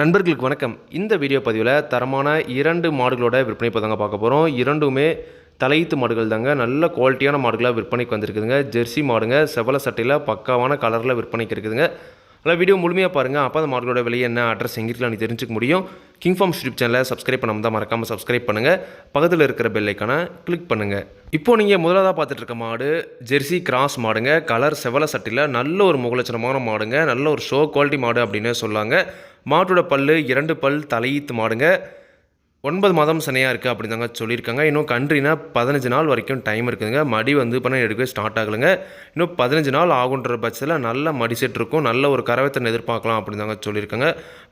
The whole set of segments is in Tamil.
நண்பர்களுக்கு வணக்கம். இந்த வீடியோ பதிவில் தரமான இரண்டு மாடுகளோட விற்பனை இப்போ தாங்க பார்க்க போகிறோம் இரண்டுமே தலையீத்து மாடுகள் தாங்க. நல்ல குவாலிட்டியான மாடுகளாக விற்பனைக்கு வந்திருக்குதுங்க. ஜெர்சி மாடுங்க. செவல சட்டையில் பக்காவான கலரில் விற்பனைக்கு இருக்குதுங்க. நல்லா வீடியோ முழுமையாக பாருங்கள் அப்போ அந்த மாடுகளோட விலை என்ன அட்ரஸ் எங்கே நீ தெரிஞ்சுக்க முடியும். கிங் ஃபார்ம் யூடியூப் சேனலை சப்ஸ்கிரைப் பண்ணாமல் தான் மறக்காமல் சப்ஸ்கிரைப் பண்ணுங்கள் பக்கத்தில் இருக்கிற பெல்லைக்கான கிளிக் பண்ணுங்கள் இப்போ நீங்கள் முதலாக பார்த்துட்டு இருக்க மாடு ஜெர்சி கிராஸ் மாடுங்க. கலர் செவல சட்டையில் நல்ல ஒரு முகலட்சணமான மாடுங்க. நல்ல ஒரு ஷோ குவாலிட்டி மாடு அப்படின்னே சொல்லாங்க. மாட்டோட பல் இரண்டு பல் தலையீத்து மாடுங்க. ஒன்பது மாதம் சனையாக இருக்குது அப்படி தாங்க சொல்லியிருக்காங்க. இன்னும் கன்றினா பதினஞ்சு நாள் வரைக்கும் டைம் இருக்குதுங்க. மடி வந்து இப்போ எடுக்கவே ஸ்டார்ட் ஆகலைங்க. இன்னும் பதினஞ்சு நாள் ஆகுன்ற பட்சத்தில் நல்ல மடி செட் இருக்கும். நல்ல ஒரு கரவத்தனை எதிர்பார்க்கலாம் அப்படி தாங்க சொல்லியிருக்காங்க.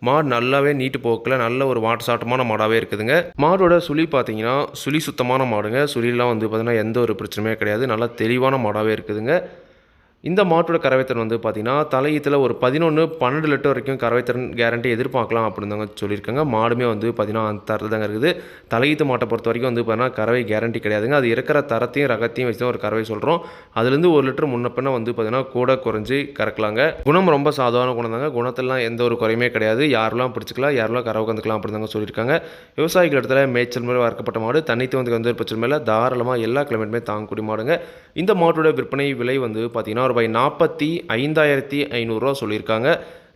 மாடு நல்லாவே நீட்டு போக்கில். நல்ல ஒரு வாட்டு சாட்டமான மாடாகவே இருக்குதுங்க. மாடோட சுழி பார்த்தீங்கன்னா சுழி சுத்தமான மாடுங்க. சுழிலாம் வந்து பார்த்திங்கன்னா எந்த ஒரு பிரச்சனையுமே கிடையாது. நல்லா தெளிவான மாடாகவே இருக்குதுங்க. இந்த மாட்டோட கறவைத்திறன் வந்து பார்த்தீங்கன்னா தலையீத்தில் ஒரு பதினொன்று பன்னெண்டு லிட்டர் வரைக்கும் கறவைத்திறன் கேரண்டி எதிர்பார்க்கலாம் அப்படின்னு தாங்க சொல்லியிருக்காங்க. மாடுமே வந்து பார்த்தீங்கன்னா அந்த தரத்தில் தாங்க இருக்குது. தலையீத்து மாட்டை பொறுத்த வரைக்கும் வந்து பார்த்தீங்கன்னா கறவை கேரண்டி கிடையாதுங்க. அது இருக்கிற தரத்தையும் ரகத்தையும் வச்சு தான் ஒரு கறவை சொல்கிறோம் அதுலேருந்து ஒரு லிட்டர் முன்ன வந்து பார்த்தீங்கன்னா கூட குறைஞ்சி கறக்கலாங்க. குணம் ரொம்ப சாதாரண குணம் தாங்க. குணத்தெல்லாம் எந்த ஒரு குறையுமே கிடையாது. யாரெல்லாம் பிடிச்சிக்கலாம் யாரெல்லாம் கறவை கந்துக்கலாம் அப்படின்னு தாங்க சொல்லியிருக்காங்க. விவசாயிகள் இடத்துல மேய்ச்சல் மேலே வளர்க்கப்பட்ட மாடு தண்ணித்து வந்து வந்து பிரச்சனை மேலே தாராளமாக எல்லா கிளைமேட்டுமே தாங்கக்கூடிய மாடுங்க. இந்த மாட்டோட விற்பனை விலை வந்து பார்த்தீங்கன்னா ரூபாய் நாற்பத்தி ஐந்தாயிரத்தி ஐநூறுரூவா சொல்லியிருக்காங்க.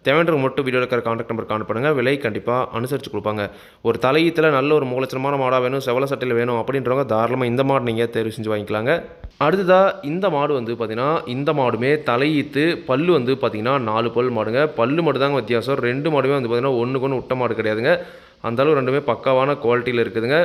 தேவைன்றவங்க மட்டும் வீடியோ இருக்கிற காண்டாக்ட் நம்பர் கான் பண்ணுங்கள் விலை கண்டிப்பாக அனுசரித்து கொடுப்பாங்க. ஒரு தலையீத்தில் நல்ல ஒரு மூலச்சனமான மாடாக வேணும் செவல சட்டையில் வேணும் அப்படின்றவங்க தாராளமாக இந்த மாடு நீங்கள் தேர்வு செஞ்சு வாங்கிக்கலாங்க. அடுத்ததாக இந்த மாடு வந்து பார்த்திங்கன்னா இந்த மாடுமே தலையீத்து பல்லு வந்து பார்த்திங்கன்னா நாலு பல் மாடுங்க. பல்லு மட்டும் தாங்க வித்தியாசம். ரெண்டு மாடுமே வந்து பார்த்திங்கன்னா ஒன்றுக்கு ஒன்று விட்ட மாடு கிடையாதுங்க. அந்தளவு ரெண்டுமே பக்காவான குவாலிட்டியில் இருக்குதுங்க.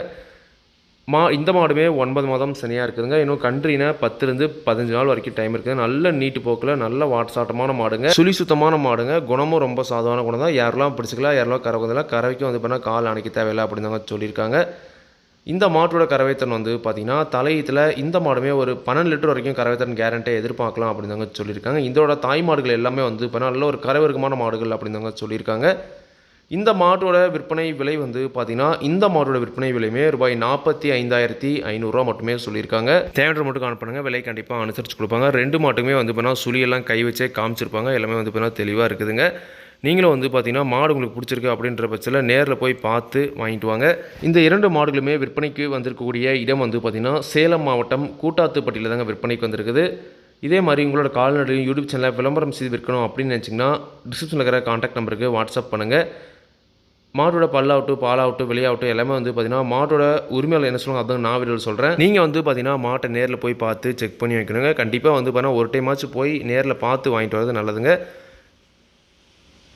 மா இந்த மாடுமே ஒன்பது மாதம் சனியாக இருக்குதுங்க. இன்னும் கன்றினா பத்துலேருந்து பதினஞ்சு நாள் வரைக்கும் டைம் இருக்குது. நல்ல நீட்டு போக்கில் நல்ல வாட்சாட்டமான மாடுங்க. சுழி சுத்தமான மாடுங்க. குணமும் ரொம்ப சாதாரண குணம் தான். யாரெல்லாம் பிடிச்சிக்கலாம் யாரெல்லாம் கறவை கறவைக்கும் வந்து பண்ணால் கால் அணைக்க தேவையில்லை அப்படின்னு தாங்க சொல்லியிருக்காங்க. இந்த மாட்டோட கறவைத்தன் வந்து பார்த்திங்கன்னா தலையத்தில் இந்த மாடுமே ஒரு பன்னெண்டு லிட்டர் வரைக்கும் கறவைத்தன் கேரண்டியை எதிர்பார்க்கலாம் அப்படின்னு சொல்லியிருக்காங்க. இதோட தாய் மாடுகள் எல்லாமே வந்து இப்போ நல்ல ஒரு கறவருக்கமான மாடுகள் அப்படின்னு சொல்லியிருக்காங்க. இந்த மாட்டோட விற்பனை விலை வந்து பார்த்தீங்கன்னா இந்த மாட்டோட விற்பனை விலையுமே ரூபாய் நாற்பத்தி ஐந்தாயிரத்தி ஐநூறுரூவா மட்டுமே சொல்லியிருக்காங்க. தேவையான மட்டும் காண விலை கண்டிப்பாக அனுசரித்து கொடுப்பாங்க. ரெண்டு மாட்டுமே வந்து பார்த்தீங்கன்னா சுழியெல்லாம் கை வச்சே காமிச்சிருப்பாங்க. எல்லாமே வந்து பார்த்தீங்கன்னா தெளிவாக இருக்குதுங்க. நீங்களும் வந்து பார்த்தீங்கன்னா மாடு உங்களுக்கு பிடிச்சிருக்கு அப்படின்ற பட்சத்தில் நேரில் போய் பார்த்து வாங்கிட்டு வாங்க. இந்த இரண்டு மாடுகளுமே விற்பனைக்கு வந்திருக்கக்கூடிய இடம் வந்து பார்த்திங்கன்னா சேலம் மாவட்டம் கூட்டாத்துப்பட்டியில் தாங்க விற்பனைக்கு வந்திருக்குது. இதே மாதிரி உங்களோட கால்நடை யூடியூப் சேனலில் விளம்பரம் செய்து விற்கணும் அப்படின்னு நினச்சிங்கன்னா டிஸ்கிரிப்ஷனில் இருக்கிற காண்டாக்ட் நம்பருக்கு வாட்ஸ்அப் பண்ணுங்கள் மாட்டோட பல்லாகட்டும் பாலாகட்டும் வெளியாகட்டும் எல்லாமே வந்து பார்த்தீங்கன்னா மாட்டோட உரிமையாளர் என்ன சொல்லுவாங்க? அதான் நான் வீடியோ சொல்கிறேன் நீங்கள் வந்து பார்த்தீங்கன்னா மாட்டை நேரில் போய் பார்த்து செக் பண்ணி வைக்கணுங்க. கண்டிப்பாக வந்து பார்த்தீங்கன்னா ஒரு டைமாச்சும் போய் நேரில் பார்த்து வாங்கிட்டு வரது நல்லதுங்க.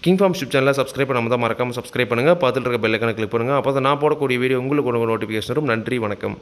கிங் ஃபார்ம் ஷிப் சேனலை சப்ஸ்கிரைப் பண்ணாமல் தான் மறக்காமல் சப்ஸ்கிரைப் பண்ணுங்கள் பார்த்துட்டு இருக்க பெல்லைக்கான கிளிக் பண்ணுங்கள் அப்போ தான் நான் போடக்கூடிய வீடியோ உங்களுக்கு ஒரு நோட்டிஃபிகேஷன் வரும். நன்றி வணக்கம்.